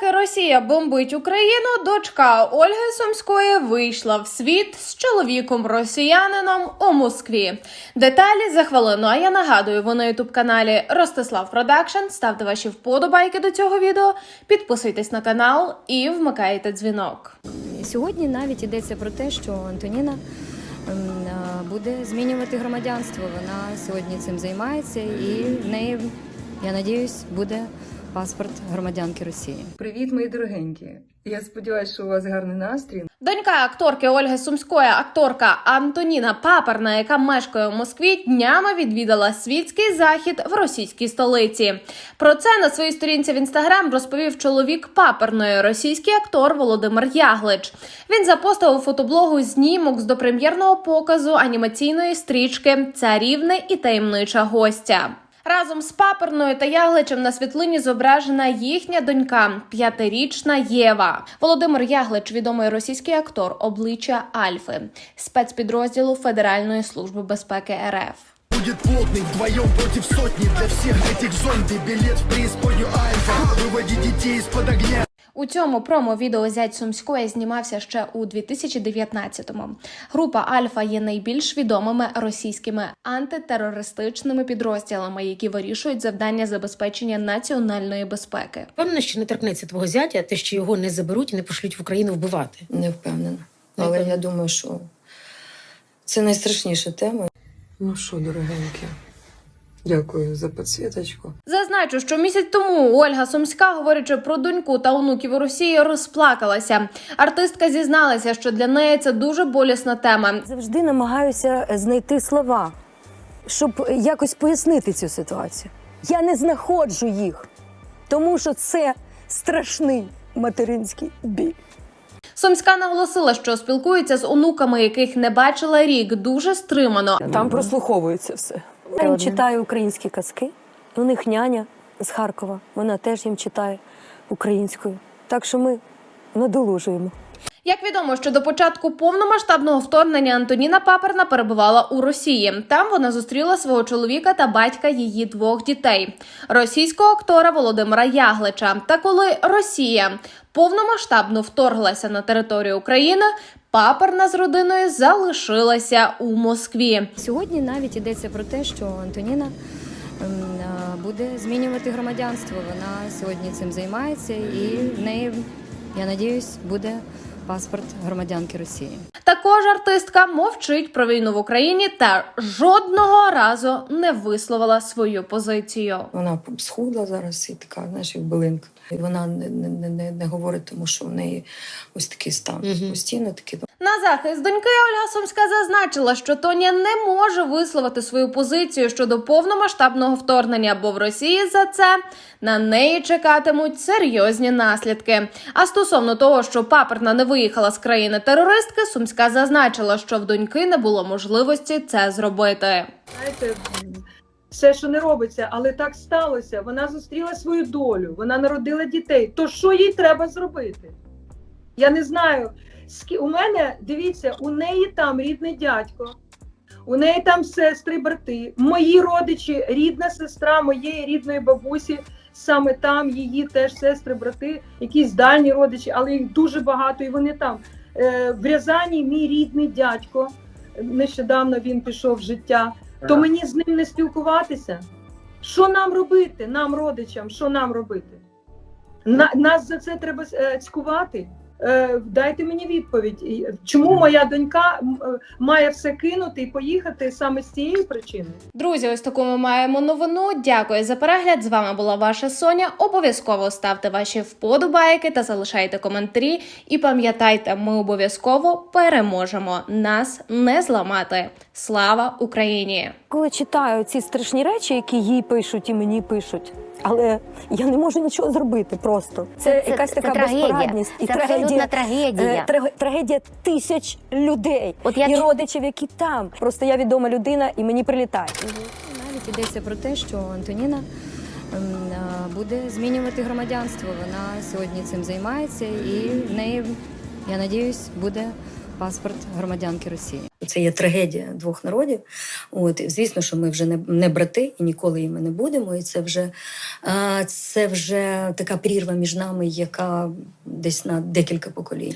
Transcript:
Поки Росія бомбить Україну, дочка Ольги Сумської вийшла в світ з чоловіком росіянином у Москві. Деталі за хвилину. А я нагадую, ви на ютуб каналі Ростислав Продакшн. Ставте ваші вподобайки до цього відео, підписуйтесь на канал і вмикайте дзвінок. Сьогодні навіть йдеться про те, що Антоніна ем, буде змінювати громадянство. Вона сьогодні цим займається, і в неї, я надіюсь, буде паспорт громадянки Росії. Привіт, мої дорогенькі. Я сподіваюся, що у вас гарний настрій. Донька акторки Ольги Сумської, акторка Антоніна Паперна, яка мешкає у Москві, днями відвідала світський захід в російській столиці. Про це на своїй сторінці в інстаграм розповів чоловік паперної, російський актор Володимир Яглич. Він запостив у фотоблогу знімок з допрем'єрного показу анімаційної стрічки Царівне і таємнича гостя. Разом з паперною та Ягличем на світлині зображена їхня донька, п'ятирічна Єва. Володимир Яглич, відомий російський актор, обличчя Альфи, спецпідрозділу Федеральної служби безпеки РФ. Будет плотный вдвоем против сотни Для всех этих зомби билет в преисподнюю Альфа Выводи детей из-под огня У цьому промо-відео зять Сумської знімався ще у 2019-му. Група Альфа є найбільш відомими російськими антитерористичними підрозділами, які вирішують завдання забезпечення національної безпеки. Впевнена, що не торкнеться твого зятя, те, що його не заберуть і не пошлють в Україну вбивати. Не впевнена. Але впевнена. я думаю, що це найстрашніша тема. Ну що, дорогенькі, дякую за підсвіточку. Зазначу, що місяць тому Ольга Сумська, говорячи про доньку та онуків у Росії, розплакалася. Артистка зізналася, що для неї це дуже болісна тема. Завжди намагаюся знайти слова, щоб якось пояснити цю ситуацію. Я не знаходжу їх, тому що це страшний материнський біль. Сумська наголосила, що спілкується з онуками, яких не бачила рік, дуже стримано. Там прослуховується все. Я їм читаю українські казки. У них няня з Харкова. Вона теж їм читає українською. Так що ми надолужуємо. Як відомо, що до початку повномасштабного вторгнення Антоніна Паперна перебувала у Росії. Там вона зустріла свого чоловіка та батька її двох дітей російського актора Володимира Яглича. Та коли Росія повномасштабно вторглася на територію України, Паперна з родиною залишилася у Москві. Сьогодні навіть йдеться про те, що Антоніна ем, буде змінювати громадянство. Вона сьогодні цим займається, і в неї, я надіюсь, буде паспорт громадянки Росії. Також артистка мовчить про війну в Україні та жодного разу не висловила свою позицію. Вона схудла зараз і така, знаєш, як билинка. І вона не, не, не, не говорить, тому що в неї ось такий стан. Мгм. Постійно такий. На захист доньки Ольга Сумська зазначила, що Тоня не може висловити свою позицію щодо повномасштабного вторгнення, бо в Росії за це на неї чекатимуть серйозні наслідки. А стосовно того, що паперна не виїхала з країни терористки, Сумська зазначила, що в доньки не було можливості це зробити. знаєте, все, що не робиться, але так сталося. Вона зустріла свою долю, вона народила дітей. То що їй треба зробити? Я не знаю. У мене, дивіться, у неї там рідний дядько, у неї там сестри, брати, мої родичі, рідна сестра моєї рідної бабусі, саме там її теж сестри, брати, якісь дальні родичі, але їх дуже багато, і вони там. Е, В Рязані мій рідний дядько. Нещодавно він пішов в життя то мені з ним не спілкуватися. Що нам робити, нам, родичам, що нам робити? На, нас за це треба е, цькувати. Е, дайте мені відповідь. Чому моя донька е, має все кинути і поїхати саме з цієї причини? Друзі, ось таку ми маємо новину. Дякую за перегляд. З вами була ваша Соня. Обов'язково ставте ваші вподобайки та залишайте коментарі. І пам'ятайте, ми обов'язково переможемо. Нас не зламати. Слава Україні! Коли читаю ці страшні речі, які їй пишуть і мені пишуть, але я не можу нічого зробити просто. Це, Це- якась це така трагедія. безпорадність і Це трагедія, абсолютна трагедія. е, траге- трагедія тисяч людей От я і чу- родичів, які там. Просто я відома людина, і мені прилітає. Навіть йдеться про те, що Антоніна ем, буде змінювати громадянство. Вона сьогодні цим займається, і в неї, я надіюсь, буде паспорт громадянки Росії. Це є трагедія двох народів. От звісно, що ми вже не, не брати і ніколи їми не будемо. І це вже, це вже така прірва між нами, яка десь на декілька поколінь.